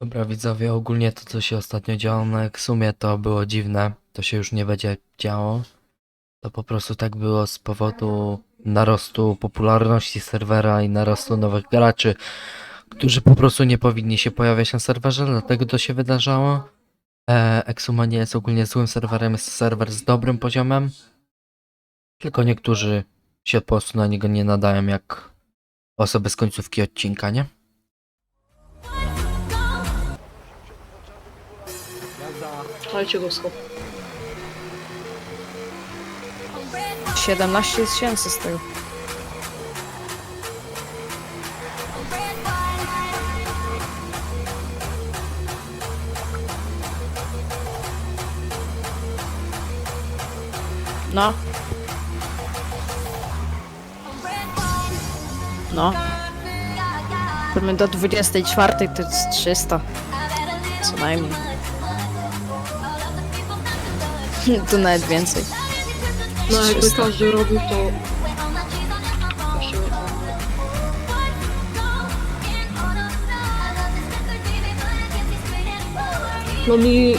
Dobra widzowie, ogólnie to co się ostatnio działo na Exumie to było dziwne, to się już nie będzie działo. To po prostu tak było z powodu narostu popularności serwera i narostu nowych graczy, którzy po prostu nie powinni się pojawiać na serwerze, dlatego to się wydarzało. E, Exuma nie jest ogólnie złym serwerem, jest serwer z dobrym poziomem, tylko niektórzy się po prostu na niego nie nadają jak osoby z końcówki odcinka, nie? Dajcie go schop. 17 tysięcy z tego. No. No. My do 24 to jest 300. Co najmniej. Tu nawet więcej. No jakby 300. każdy robił to... No mi...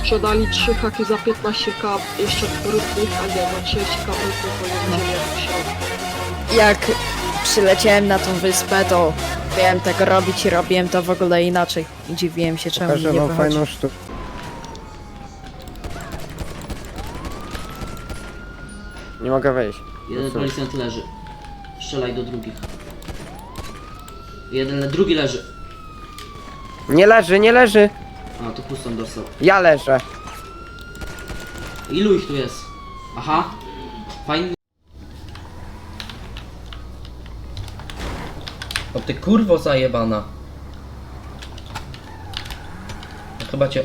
Sprzedali 3 haki za 15k, jeszcze brudnych, a nie, no 30k brudnych, bo nie będzie jak się... jak przyleciałem na tą wyspę, to miałem tego robić i robiłem to w ogóle inaczej. I dziwiłem się, czemu mi Pokażę nie wam wychodzi. fajną sztukę. Nie mogę wejść. Jeden Co? policjant leży. Strzelaj do drugich. Jeden, drugi leży. Nie leży, nie leży! A, to pustą dostał. Ja leżę. Ilu ich tu jest? Aha. Fajny. O ty kurwo zajebana. No chyba cię...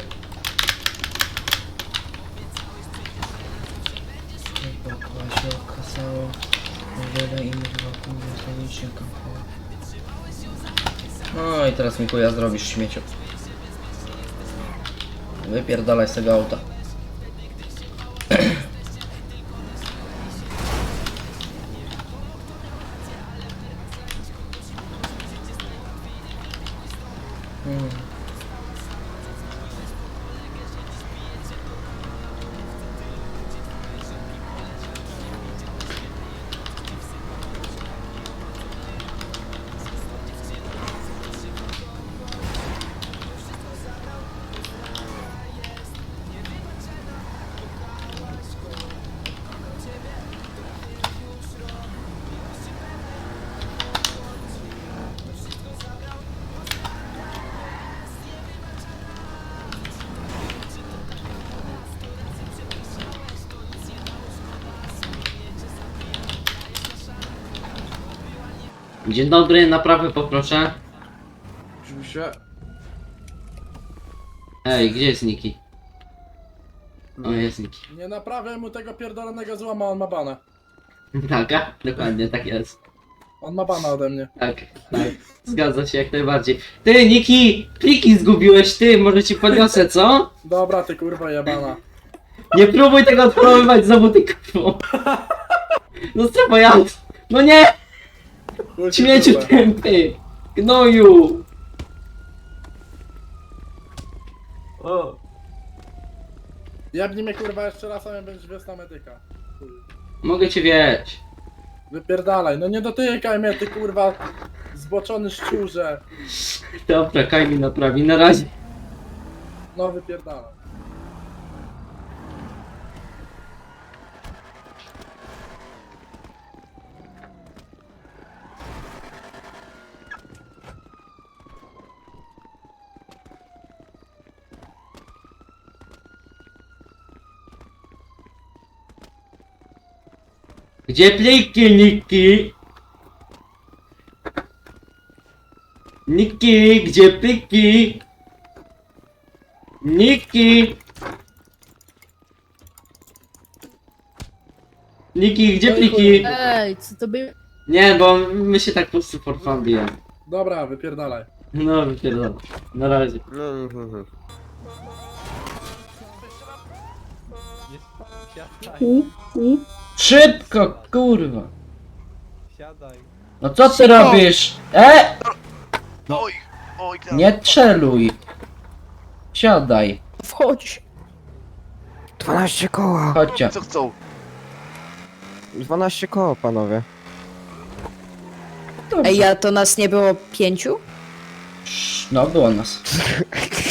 teraz mi chuja zrobisz śmieciu. Wypierdalaj z tego auta. Hmm. Dzień dobry, naprawy poproszę. Oczywiście. Ej, gdzie jest Niki? O, jest Niki. Nie naprawiaj mu tego pierdolonego złoma, on ma bana. Tak, a? dokładnie, tak jest. On ma bana ode mnie. Tak, tak. Zgadza się jak najbardziej. Ty, Niki! Pliki zgubiłeś, ty, może ci podniosę, co? Dobra, ty kurwa jebana. Nie próbuj tego odpromować znowu, ty kurwo. No co moja No nie! Ci Śmieciu tępy! Gnoju! Jebnij mnie kurwa jeszcze raz, a ja będziesz wiosna medyka. Mogę cię wieć. Wypierdalaj, no nie dotykaj mnie ty kurwa zboczony szczurze. Dobra, Kaj mi naprawi, na razie. No wypierdalaj. Gdzie pliki, Niki? Niki, gdzie pliki? Niki! Niki, gdzie pliki? Ej, co to było? Nie, bo my się tak po prostu for fun bijemy. Dobra, wypierdalaj. No, wypierdolę. Na razie. No, mhm, mhm. Szybko, kurwa. Siadaj. No co ty robisz? E! Oj, Nie trzeluj. Siadaj. Wchodź. 12 koła! Chodźcie. Co chcą? 12 koła, panowie. Ej, a to nas nie było pięciu? No, było nas.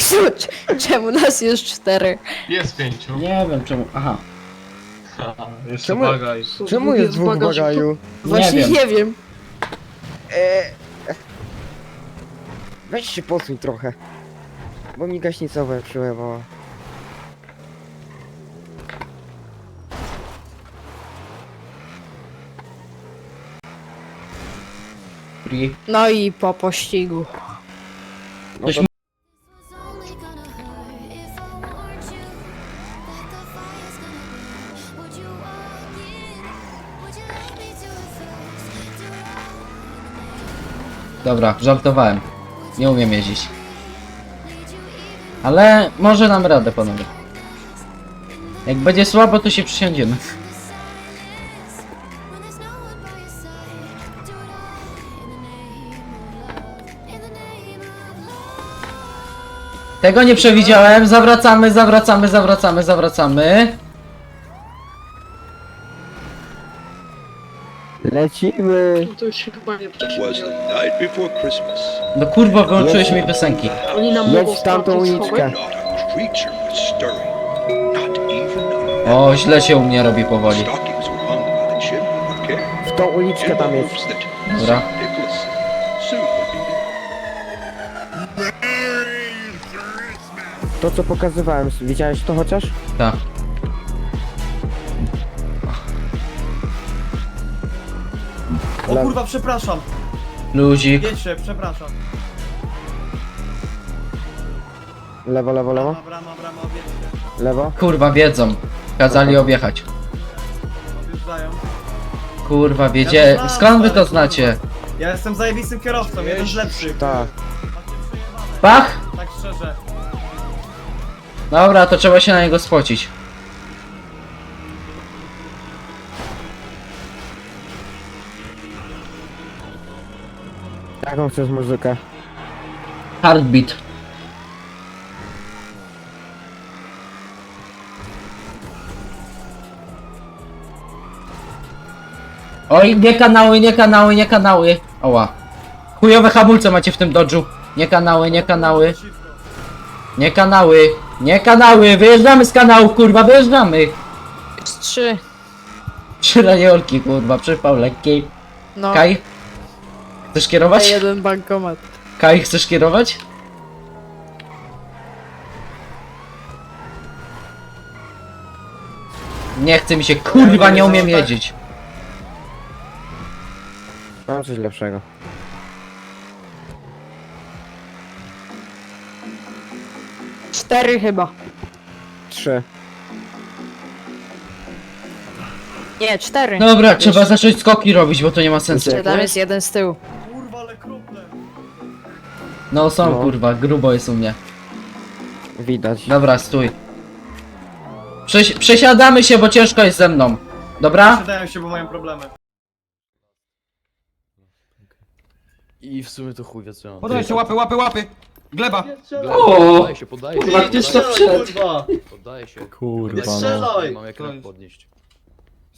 Czemu nas jest cztery? Jest pięciu. Nie wiem czemu. Aha. Jeszcze Czemu- bagaj. Czemu jest dwóch w bagaju? Właśnie wiem. nie wiem. Eee, weź się posuń trochę. Bo mi gaśnica w łeb przyłebała. Free. No i po pościgu. No Dobra, żartowałem. Nie umiem jeździć. Ale może nam radę, panowie. Jak będzie słabo, to się przysiądziemy. Tego nie przewidziałem. Zawracamy, zawracamy, zawracamy, zawracamy. Lecimy! No to już się chyba nie was the prześmiał. night before Christmas. No kurwa, wyłączyłeś mi piosenki. Oni nam Jedź mogą w tamtą uliczkę. schowek? Not a creature was stirring. Not even O, źle się u mnie robi powoli. stockings were hung by the chimney with care. W tą uliczkę In the tam jest. that Dobra. St. Nicholas soon would be there. To co pokazywałem, widziałeś to chociaż? Tak. O kurwa, przepraszam. Luzik. Jedźcie, przepraszam. Lewo, lewo, lewo? Brama, brama, brama, odjedźcie. Lewo? Kurwa, wiedzą. Kazali objechać. Odjeżdżają. Kurwa, wiedzie... Skąd wy to znacie? Ja jestem zajebistym kierowcą, jeden z lepszych. Tak. Macie przejebane, Pach? tak szczerze. Dobra, to trzeba się na niego spocić. Jaką chcesz muzykę? Heartbeat. Oj, nie kanały, nie kanały, nie kanały. Oła. Chujowe hamulce macie w tym dodżu. Nie kanały, nie kanały. Nie kanały. Nie kanały. Wyjeżdżamy z kanału, kurwa, wyjeżdżamy. Jest trzy. Trzy radiolki, kurwa, przypał lekki. No. Kaj? Chcesz A kierować? jeden bankomat. Kaj, chcesz kierować? Nie chce mi się, kurwa, nie umiem jeździć. Mam coś lepszego. Cztery chyba. Trzy. Nie, cztery. Dobra, trzeba zacząć skoki robić, bo to nie ma sensu. Tam jest jeden z tyłu. No są, No. kurwa, grubo jest u mnie. Widać. Dobra, stój. Prześ przesiadamy się, bo ciężko jest ze mną. Dobra? Przydają się, bo mają problemy. I w sumie to chuj wie co ja mam. Podajcie, łapy, łapy, łapy. Gleba. O! Podaję się, podaję się. Kurwa, to wszedł. Podaję się. Kurwa, Nie strzelaj! Mam jak rękę podnieść.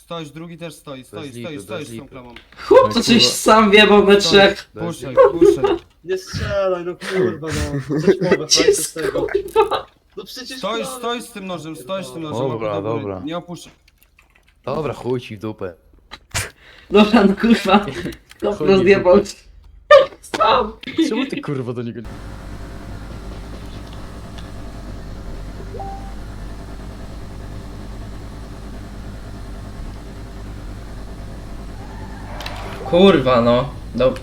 Stoisz, drugi też stoi, stoi, Bez stoi, bez z tą lipy. klamą. Chłop, to coś sam wie, bo we trzech. Bez Puszczaj, puszczaj. Nie strzelaj, no kurwa, no. Coś mogę, Gdzie z tego. kurwa? No przecież... Stoisz, stoisz z tym nożem, stoisz z tym nożem. Dobra, łapy do góry. dobra. Nie opuszczaj. Dobra, chuj ci w dupę. Dobra, no kurwa. Chodzi rozjebał Sam. Czemu ty kurwa do niego Kurwa, no. Dobra.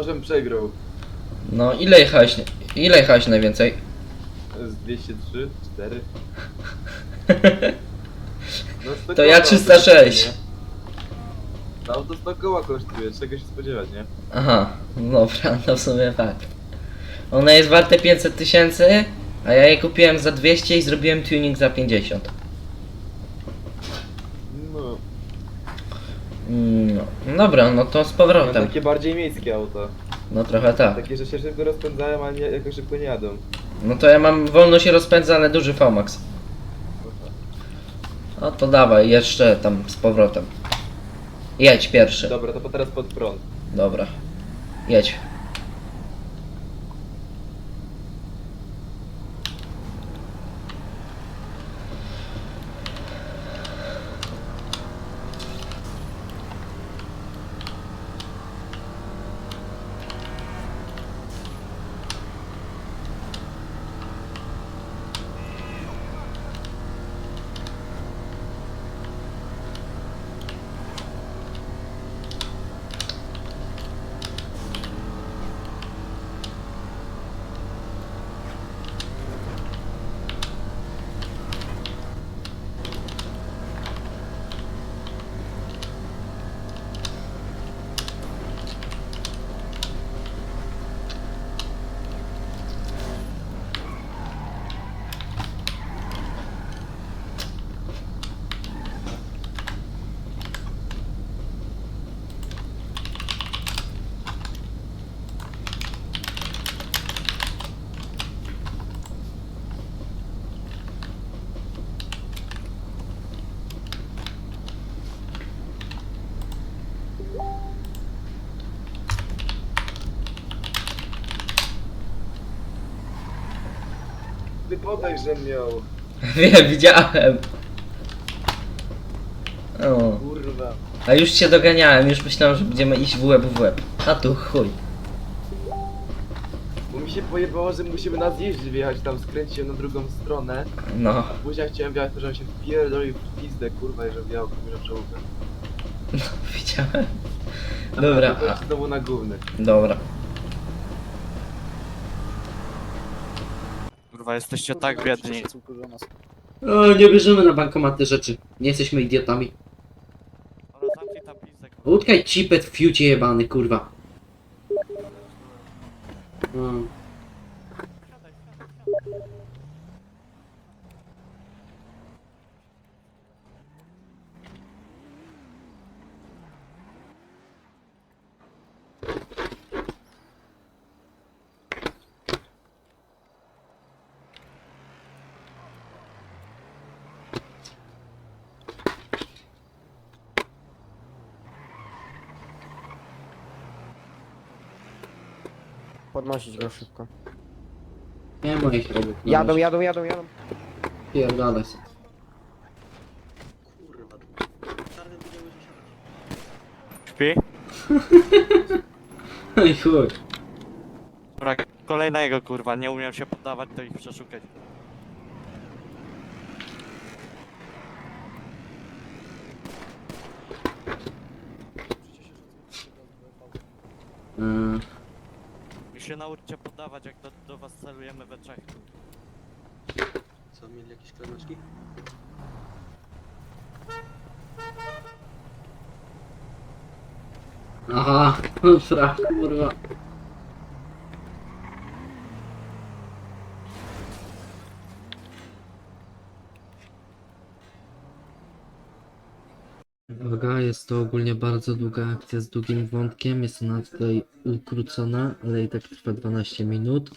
Nożem przegrał. No, ile jechałeś, ile jechałeś najwięcej? Z 203, 4. No, 100 To ja koła 306. nie? To auto 100 koła kosztuje, czego się spodziewać, nie? Aha, no dobra, no w sumie tak. Ona jest warte 500 tysięcy, a ja je kupiłem za 200 i zrobiłem tuning za 50. No, Mm, No, no dobra, no to z no powrotem. takie bardziej miejskie auto. No trochę tak. Takie, że się szybko rozpędzają, ale nie, jakoś szybko nie jadą. No to ja mam wolno się rozpędza, ale duży VMAX. No to dawaj, jeszcze tam z powrotem. Jedź pierwszy. Dobra, to teraz pod prąd. Dobra. Jedź. Ty podaj, że miał. Wiem, widziałem. O. Kurwa. A już cię doganiałem, już myślałem, że będziemy iść w łeb w łeb. A tu chuj. Bo mi się pojebało, że musimy na zjeździe wjechać tam, skręcić się na drugą stronę. No. A później jak chciałem wjechać, to żebym się wpierdolił w pizdę, kurwa, i że wjechał na czołówkę. Widziałem. Dobra, a, znowu na gówny. dobra. Kurwa, jesteście tak biedni. O, nie bierzemy na bankomaty rzeczy. Nie jesteśmy idiotami. Utkaj cipet w fiucie jebany, kurwa. No. Podnosić go szybko. Nie moich robót. Jadą, jadą, jadą, jadą. Pierdolę się. Śpi? Oj chuj. Dobra, kolejnego kurwa, nie umiem się poddawać, to ich przeszukać. Mm. Się nauczcie poddawać, jak do, do was celujemy we trzech. Co, mieli jakieś klameczki? Aha, fra, kurwa. Jest to ogólnie bardzo długa akcja z długim wątkiem. Jest ona tutaj ukrócona, ale i tak trwa 12 minut.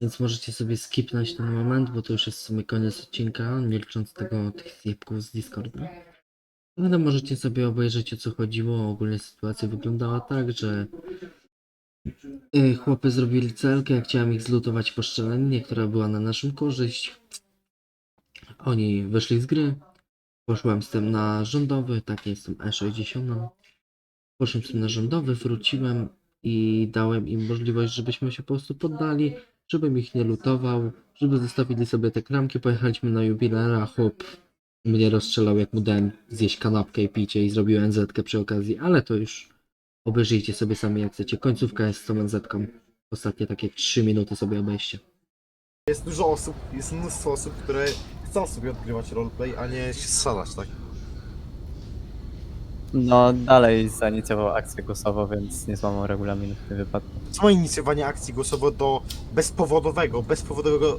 Więc możecie sobie skipnąć ten moment, bo to już jest w sumie koniec odcinka, nie licząc tego tych zjebków z Discorda. Ale możecie sobie obejrzeć o co chodziło. Ogólnie sytuacja wyglądała tak, że y, chłopy zrobili celkę, chciałem ich zlutować po strzelaninie, która była na naszą korzyść. Oni wyszli z gry. Poszłem z tym na rządowy, tak jestem E60. Poszłem z tym na rządowy, wróciłem i dałem im możliwość, żebyśmy się po prostu poddali, żebym ich nie lutował, żeby zostawili sobie te kramki. Pojechaliśmy na jubilera, chłop mnie rozstrzelał jak mu dałem zjeść kanapkę i picie i zrobił NZ przy okazji, ale to już Obejrzyjcie sobie sami jak chcecie. Końcówka jest z tą NZ-ką. Ostatnie takie 3 minuty sobie obejście. Jest dużo osób, jest mnóstwo osób, które chcą sobie odgrywać roleplay, a nie się strzelać, tak? No, dalej zainicjował akcję głosową, więc nie złamał regulaminu w tym wypadku. Samo inicjowanie akcji głosowo do bezpowodowego, bezpowodowego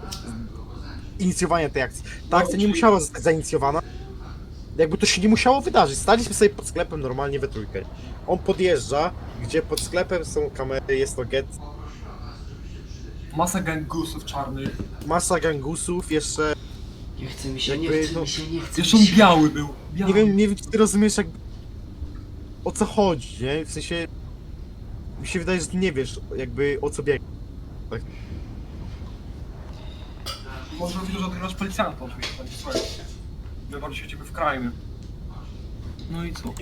inicjowania tej akcji. Ta akcja nie musiała zostać zainicjowana. Jakby to się nie musiało wydarzyć. Staliśmy sobie pod sklepem normalnie we trójkę. On podjeżdża, gdzie pod sklepem są kamery, jest to get, Masa gangusów czarnych. masa gangusów, jeszcze Nie chce mi się, nie chce mi się, nie chce Jeszcze on biały był. Biały. Nie wiem, nie wiem, czy ty rozumiesz jak... O co chodzi, nie? W sensie... Mi się wydaje, że ty nie wiesz jakby o co biega. Może dlatego, że odgrywasz policjanta oczywiście, tak słuchaj. Się ciebie w krajmy. No i co?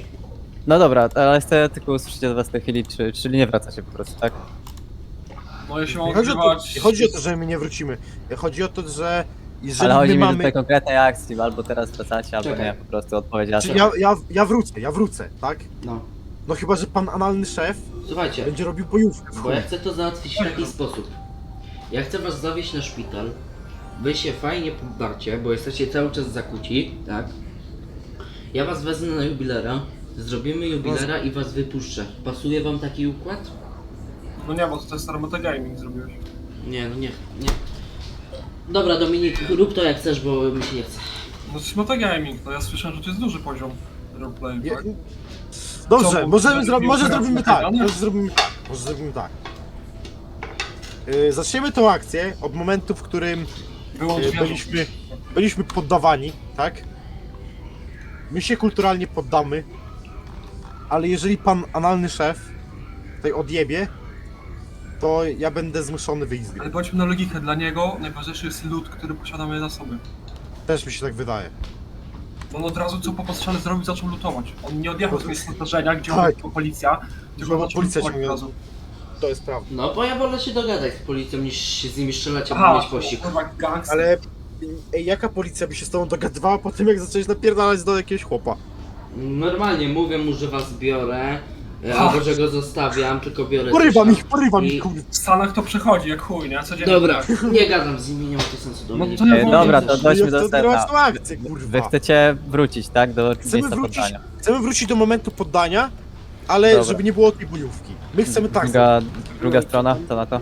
No dobra, ale chcę tylko usłyszeć od was w tej chwili, czy, czyli nie wracacie po prostu, tak? No mam Nie chodzi, o to, nie chodzi o to, że my nie wrócimy. Chodzi o to, że jeżeli Ale chodzi my mi mamy... tej konkretnej akcji, albo teraz wracacie, albo Czekaj. nie, po prostu odpowiedziacie. Czyli ja, ja, ja wrócę, ja wrócę, tak? No, No chyba, że pan analny szef słuchajcie, będzie robił bojówkę. w bo ja chuj. chcę to załatwić w taki sposób. Ja chcę was zawieźć na szpital. Wy się fajnie poddacie, bo jesteście cały czas zakuci, tak? Ja was wezmę na jubilera, zrobimy jubilera i was wypuszczę. Pasuje wam taki układ? No nie, bo to jest Armata Gaming zrobiłeś. Nie, no nie, nie. Dobra Dominik, rób to jak chcesz, bo mi się nie chce. No to jest Armata Gaming, no ja słyszałem, że to jest duży poziom roleplay, tak? Dobrze, Co, możemy zro... może operacja zrobimy tak, może zrobimy tak, może zrobimy tak. Yy, zaczniemy tą akcję od momentu, w którym Wyłącz yy, wiadomo. byliśmy, byliśmy poddawani, tak? My się kulturalnie poddamy, ale jeżeli pan analny szef tutaj odjebie, to ja będę zmuszony wyjść z gry. Ale bądźmy na logikę, dla niego najważniejszy jest lód, który posiadamy na sobie. Też mi się tak wydaje. On od razu co po postrzale zrobił, zaczął lutować. On nie odjechał z miejsca zdarzenia, gdzie Tak. tak. policja, tylko Bo zaczął policja lutować ciągle- od razu. To jest prawda. No bo ja wolę się dogadać z policją niż się z nimi strzelać, aby Aha, mieć pościg. kurwa, gangster. Ale ej, jaka policja by się z tobą dogadywała po tym, jak zacząłeś napierdalać do jakiegoś chłopa? Normalnie mówię mu, że was biorę, e, albo że go zostawiam, tylko biorę Porywam coś ich, porywam I- ich, kurde. W Stanach to przechodzi jak chuj, nie? Codziennie Dobra, tak. nie gadam z nimi, nie ma to sensu do No mnie. to ja E, wolę dobra, to dojdźmy do sedna. tą akcję, Wy chcecie wrócić, tak, do Chcemy miejsca wrócić, poddania. chcemy wrócić do momentu poddania, ale Dobra. żeby nie było tej bojówki. My chcemy tak, Druga, druga strona, co na to?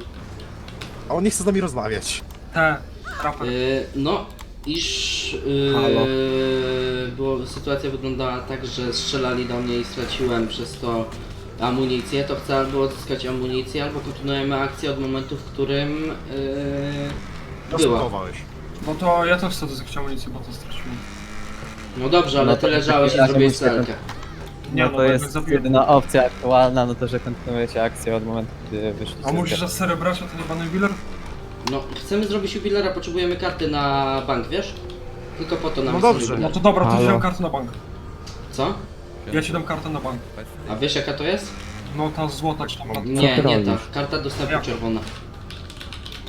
a on nie chce z nami rozmawiać. Te, raper. Y, no, iż y, Halo. było, sytuacja wyglądała tak, że strzelali do mnie i straciłem przez to amunicję, to chcę albo odzyskać amunicję, albo kontynuujemy akcję od momentu, w którym y, była. Rozpakowałeś. No to ja też chcę zyskać amunicję, bo to straciłem. No dobrze, ale No ty to leżałeś i takim zrobiłeś celkę. Nie, No no, to bo jest zabiłem. jedyna opcja aktualna, no to że kontynuujecie akcję od momentu, gdy wyszliście A z mówisz, gry. że serio bracia to nie pan jubiler? No, chcemy zrobić jubilera, potrzebujemy karty na bank, wiesz? Tylko po to nam No jest ten dobrze. No to dobra, to Halo. dam kartę na bank. Co? Ja ci dam kartę na bank. A wiesz jaka to jest? No ta złota czy tam karta. Nie, ty nie ta. robisz? Karta dostępu Jak? czerwona.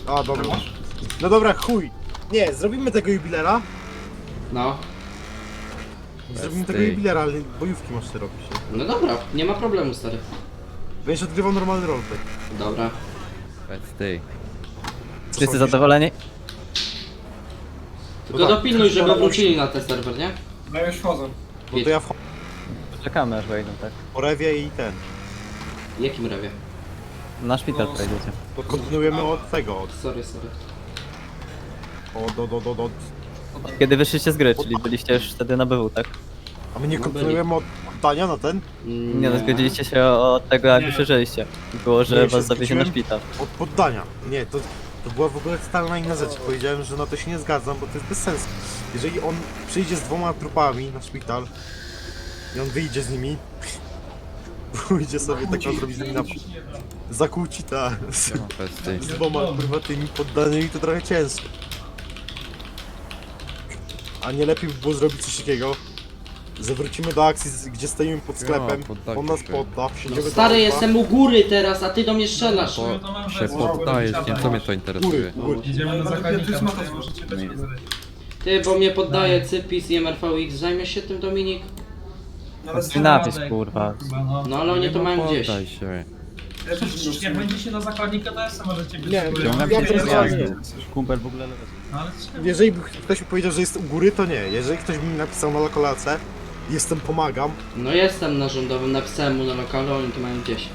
A, dobra. No dobra, chuj. Nie, zrobimy tego jubilera. No, Zrobimy tego jubilera, ale bojówki masz ty robić. nie? no dobra, nie ma problemu stary. Będziesz odgrywał normalny roleplay. Dobra. Co Wszyscy sądzisz? zadowoleni? Tylko tak, dopilnuj, żeby wrócili na ten serwer, nie? No ja już wchodzę. No to ja wchodzę Czekamy aż wejdą, tak? po rewie i ten. Jakim rewie? Na szpital No, pojedziecie. To kontynuujemy od tego, od... Sorry, sorry. od, od, od, od, od. Kiedy wyszliście z gry, czyli byliście już wtedy na BW, tak? A my nie No kontynuujemy od oddania na ten? Nie no, zgodziliście się od tego jak wyszerzyliście. Było, że Nie, się was zawiezie na zgodziłem. szpital. Od poddania. Nie, to, to była w ogóle totalna inna rzecz. Powiedziałem, że na to się nie zgadzam, bo to jest bez sensu. Jeżeli on przyjdzie z dwoma trupami na szpital i on wyjdzie z nimi, pójdzie sobie taką zrobić z nimi na... Zakłóci ta... Z, z dwoma kurwa tymi poddanymi to trochę ciężko. A nie lepiej by było zrobić coś takiego, że wrócimy do akcji, z- gdzie stoimy pod sklepem, on nas podda, wsiądziemy do Stary, auta. jestem u góry teraz, a ty do mnie strzelasz. się poddajesz, nie co mnie to Góry, góry. Idziemy na zakładnika. Ty, bo mnie poddaje Cypis i MRVX. Zajmiesz się tym, Dominik? Napisz, kurwa. No ale oni to mają gdzieś. się. Ja też jak będziecie na zakładnika, to ja sam możecie być. Nie, ja się też z nie. jazdy. Kumpel w ogóle leży. Ale Jeżeli by ktoś mi powiedział, że jest u góry, to nie. Jeżeli ktoś by mi napisał na lokalce, jestem, pomagam, No jestem na rządowym, napisałem mu na lokalu, oni to mają gdzieś.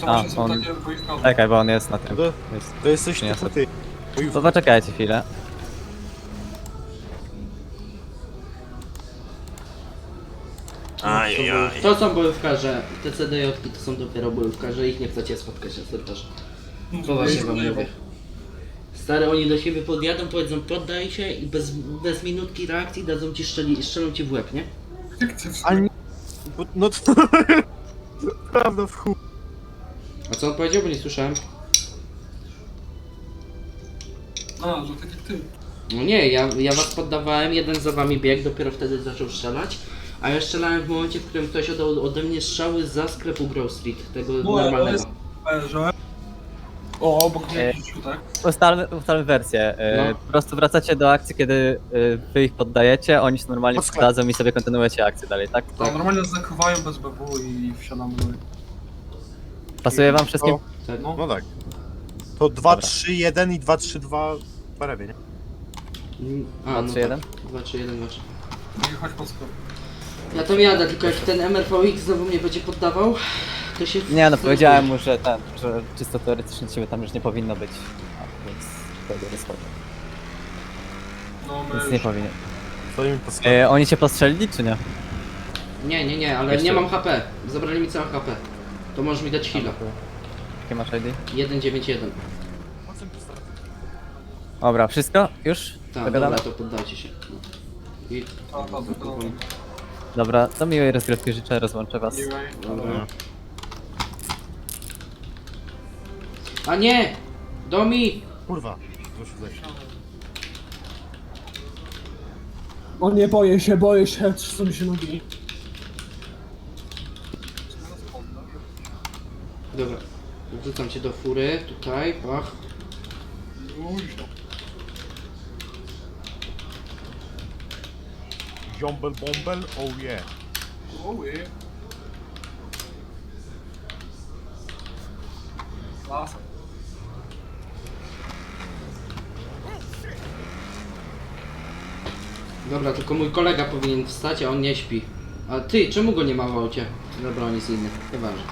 to A, są on- takie wojskowe. Czekaj, bo on jest na tym. to, Jest. to jesteś Nie, tylko ty. To poczekajcie chwilę. To są bojówkarze, te CDJ to są dopiero bojówkarze, ich nie chcecie spotkać na serwerze. To właśnie wam mówię. Stary, oni do siebie podjadą, powiedzą poddaj się i bez, bez minutki reakcji dadzą ci strzeli, strzelą ci w łeb, nie? Bo, no to... Prawda, w chuj. A co on powiedział, bo nie słyszałem? A, że tak jak ty. No nie, ja, ja was poddawałem, jeden za wami biegł, dopiero wtedy zaczął strzelać. A ja strzelałem w momencie, w którym ktoś oddał ode mnie strzały za sklepu Grove Street, tego No, to normalnego. jest... Że... O, obok mnie E, jakiś tak? Ustalmy, ustalmy wersję. E, No. Po prostu wracacie do akcji, kiedy e, wy ich poddajecie, oni się normalnie Pod sklep. i sobie kontynuujecie akcję dalej, tak? Tak. Normalnie nas zakrywają bez BW i wsiadamy do Pasuje wam wszystkim? No, Tak. No. no tak. To 2, 3, 1 i 2, 3, 2 w nie? Mm, A, Dwa, no trzy, jeden? 2, 3, 1, 2, 3. Jechać pod sklep. Ja tam jadę, tylko jak ten MRVX znowu mnie będzie poddawał, to się... Nie no, powiedziałem mu, że ten, że czysto teoretycznie ciebie tam już nie powinno być. A, więc wtedy rozchodzi. No my Więc nie już... powinien. Stoimy po sklepie. E, oni cię postrzelili czy nie? Nie, nie, nie, ale Jeszcze nie mam. HP. Zabrali mi całe HP. To możesz mi dać chwilę. Jakie masz ID? 191. Dobra, wszystko? Już? Tak, Dogadane? dobra, to poddajcie się. No. I... A, to, to, to, Dobra, to miłej rozgrywki życzę, rozłączę was. Dobra. A nie! Domi! Kurwa, proszę zejść. O nie, boję się, boję się, trzęsą mi się nogi. Dobra. Wrzucam cię do fury, tutaj, pach. Ziombel bombel, oh yeah. Oły. Klasa. Dobra, tylko mój kolega powinien wstać, a on nie śpi. A ty, czemu go nie ma w aucie? Dobra, on jest inny. Nieważne.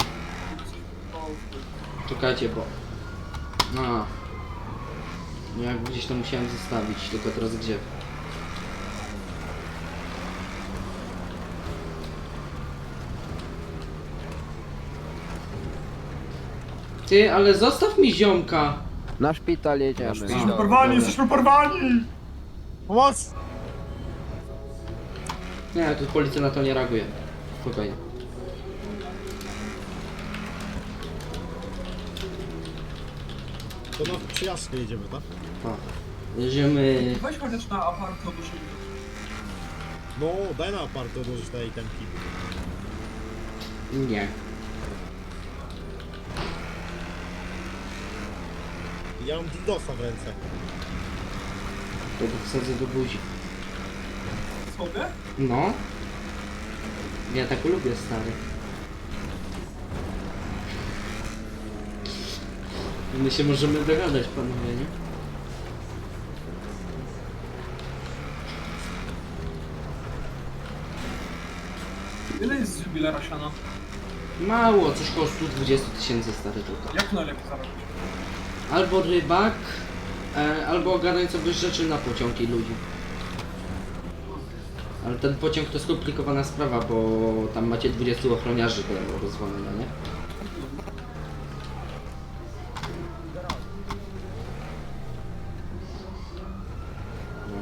Czekajcie, bo... A. No jak gdzieś to musiałem zostawić, tylko teraz gdzie? Ty, ale zostaw mi ziomka! Na szpital jedziemy. Jesteśmy porwani, jesteśmy porwani! Pomoc! Nie, tu policja na to nie reaguje. Spokojnie. To na przyjazdkę jedziemy, tak? Jedziemy... Weź chociaż na aparat do siebie. No, daj na apart odłożyć te itemki. Nie. Ja mam dildosa w ręce. To go wsadzę do buzi. Sobie? No. Ja tak lubię, stary. My się możemy dogadać, panowie, nie? Ile jest z jubilera siana? Mało, coś koło 120 tysięcy, stary, tylko. Jak najlepiej zarobić? Albo rybak, e, albo ogarnąć sobie rzeczy na pociąg i ludzi. Ale ten pociąg to skomplikowana sprawa, bo tam macie 20 ochroniarzy do rozwalenia, nie?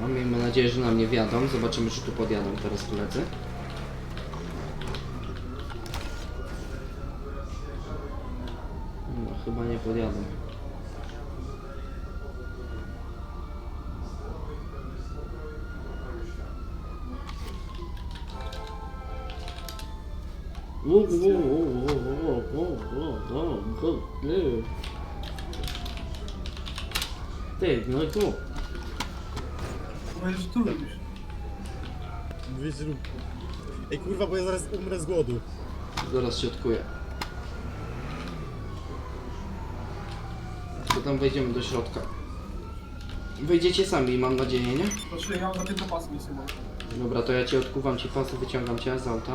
No, miejmy nadzieję, że nam nie wiadą. Zobaczymy, czy tu podjadą teraz koledzy. No, chyba nie podjadą. Ty. No i tu. Że tu robisz. Dwie zrób. Ej kurwa, bo ja zaraz umrę z głodu. Zaraz się odkuję. To tam wejdziemy do środka. Wejdziecie sami, mam nadzieję, nie? Znaczy ja mam zapięte pasy, nie. Dobra, to ja cię odkuwam ci pasy, wyciągam cię z auta.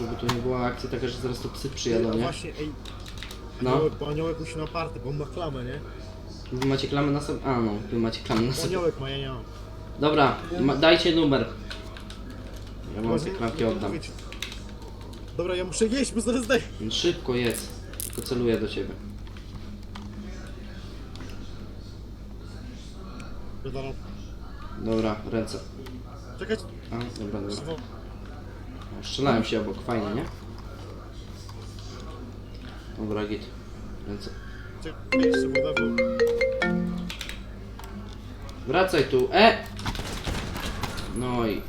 Żeby tu nie była akcja taka, że zaraz tu psy przyjadą, A nie? właśnie, ej, No, aniołek, bo aniołek musi na party, bo on ma klamę, nie? wy macie klamę na sobie? A no, wy macie klamę na sobie. aniołek ma, ja nie mam. Dobra, ma, dajcie numer. Ja wam te klamki oddam. Dobra, ja muszę jeść, bo zaraz daj. Szybko jedz. Tylko celuję do ciebie. Dobra, Dobra, ręce. czekać. A, dobra, dobra. O, Strzelałem się obok, fajnie, nie? Dobra, git. Bo... Wracaj tu, e! No i